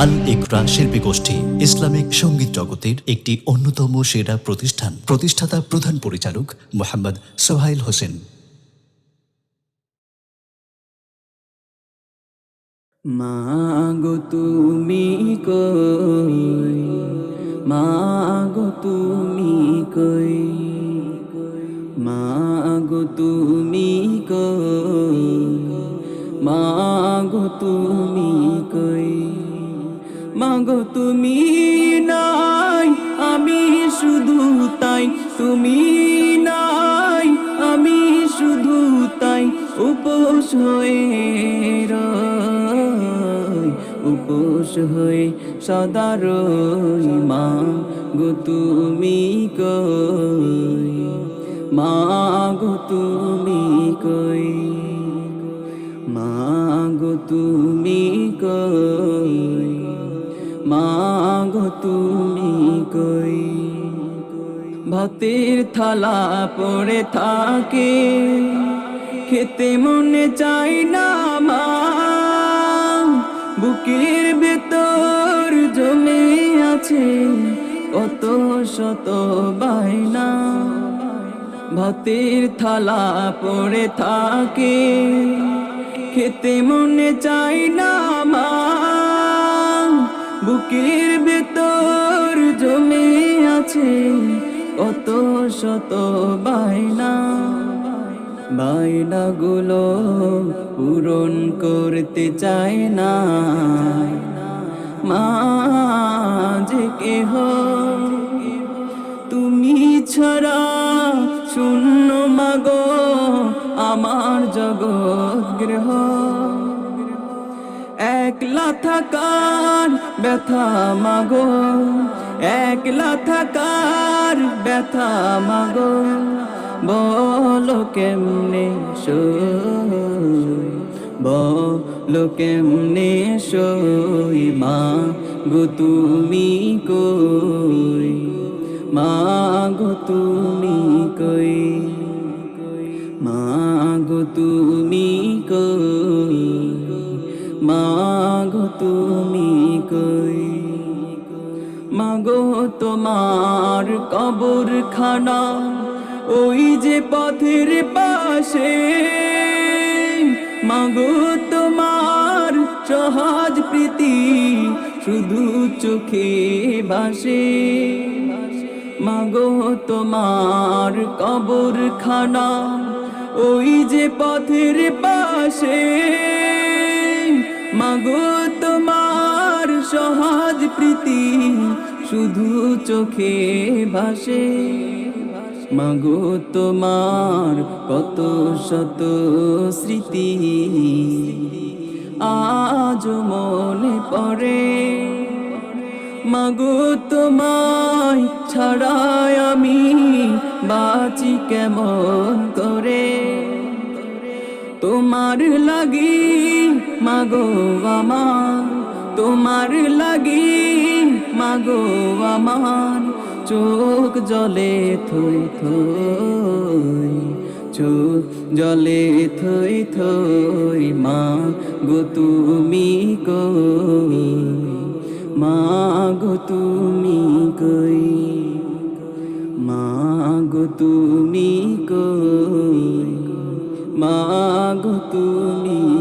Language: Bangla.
আল ইকরা শিল্পী গোষ্ঠী ইসলামিক সংগীত জগতের একটি অন্যতম সেরা প্রতিষ্ঠান। প্রতিষ্ঠাতা প্রধান পরিচালক মোহাম্মদ সোহাইল হোসেন। মাগো তুমি কই? মাগো তুমি কই? মাগো তুমি কই? মাগো তুমি মাগো, তুমি নাই, আমি শুধু তাই। তুমি নাই, আমি শুধু তাই। উপোস হয়ে উপোস হয়ে সদারই মা গো, তুমি কই? মা গো, তুমি কই? মা গো, তুমি কই? মা গো তুমি কই? ভাতের থালা পড়ে থাকে, খেতে মনে চাই না মা। বুকের ভেতর জমে আছে কত শত বাইনা ভাতের থালা পড়ে থাকে, খেতে মনে চাই না মা। বুকের ভেতর জমে আছে কত শত বাইনা বাইনা গুলো পূরণ করতে চায় না। মা, যে কেহ তুমি ছাড়া শূন্য মাগো, আমার জগৎ গৃহ। একলা থাকার ব্যথা মাগো, একলা থাকার ব্যথা মাগো, বলো কেমনে বলো কেমনে সই, মা গো তুমি কই, মা গো তুমি কই, মা গো তুমি কই। মা গো তুমি কই? মাগো তোমার কবর খানা ওই যে পথের পাশে। মাগো তোমার সহজ প্রীতি শুধু চোখে ভাসে। মাগো তোমার কবর খানা ওই যে পথের পাশে। মাগো তোমার সহজ প্রীতি শুধু চোখে ভাসে। মাগো তোমার কত শত স্মৃতি আজ মনে পড়ে। মাগো তোমায় ছাড়াই আমি বাঁচি কেমন করে? তোমার লাগি মাগো আমার তোমার লাগি মাগো আমার চোখ জলে থই থই, চোখ জলে থই থই মা গো তুমি কই মা গো তুমি কই, মাগো তুমি কই, মাগো তুমি